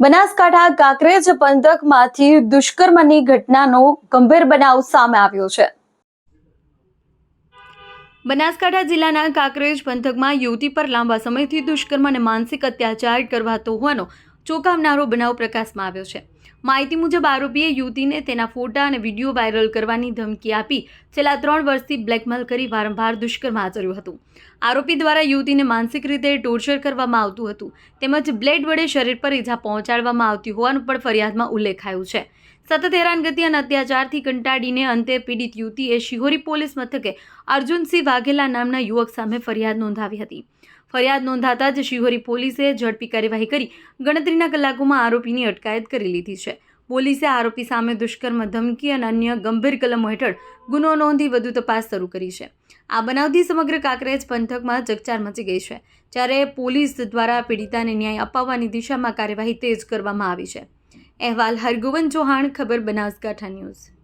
બનાસકાંઠા કાંકરેજ પંથકમાંથી દુષ્કર્મની ઘટનાનો ગંભીર બનાવ સામે આવ્યો છે. બનાસકાંઠા જિલ્લાના કાંકરેજ પંથકમાં યુવતી પર લાંબા સમયથી દુષ્કર્મ અને માનસિક અત્યાચાર કરવાતો હોવાનો ચોંકાવનારો બનાવ પ્રકાશમાં આવ્યો છે. માહિતી મુજબ આરોપીએ યુવતીને તેના ફોટા અને વીડિયો વાયરલ કરવાની ધમકી આપી. છેલ્લા ત્રણ વર્ષથી બ્લેકમેલ કરી વારંવાર દુષ્કર્મ આચર્યું હતું. આરોપી દ્વારા યુવતીને માનસિક રીતે ટોર્ચર કરવામાં આવતું હતું. તેમજ બ્લેડ વડે શરીર પર ઈજા પહોંચાડવામાં આવતી હોવાનું પણ ફરિયાદમાં ઉલ્લેખાયું છે. સતત હેરાનગતિ અને અત્યાચારથી કંટાળીને અંતે પીડિત યુવતીએ શિહોરી પોલીસ મથકે અર્જુનસિંહ વાઘેલા નામના યુવક સામે ફરિયાદ નોંધાવી હતી. ફરિયાદ નોંધાતા જ શિહોરી પોલીસે ઝડપી કાર્યવાહી કરી ગણતરીના કલાકોમાં આરોપીની અટકાયત કરી લીધી છે. પોલીસે આરોપી સામે દુષ્કર્મ ધમકી અને અન્ય ગંભીર કલમો હેઠળ ગુનો નોંધી વધુ તપાસ શરૂ કરી છે. આ બનાવથી સમગ્ર કાંકરેજ પંથકમાં ચકચાર મચી ગઈ છે, જ્યારે પોલીસ દ્વારા પીડિતાને ન્યાય અપાવવાની દિશામાં કાર્યવાહી તેજ કરવામાં આવી છે. અહેવાલ હરગોવન ચૌહાણ, ખબર બનાસકાંઠા ન્યૂઝ.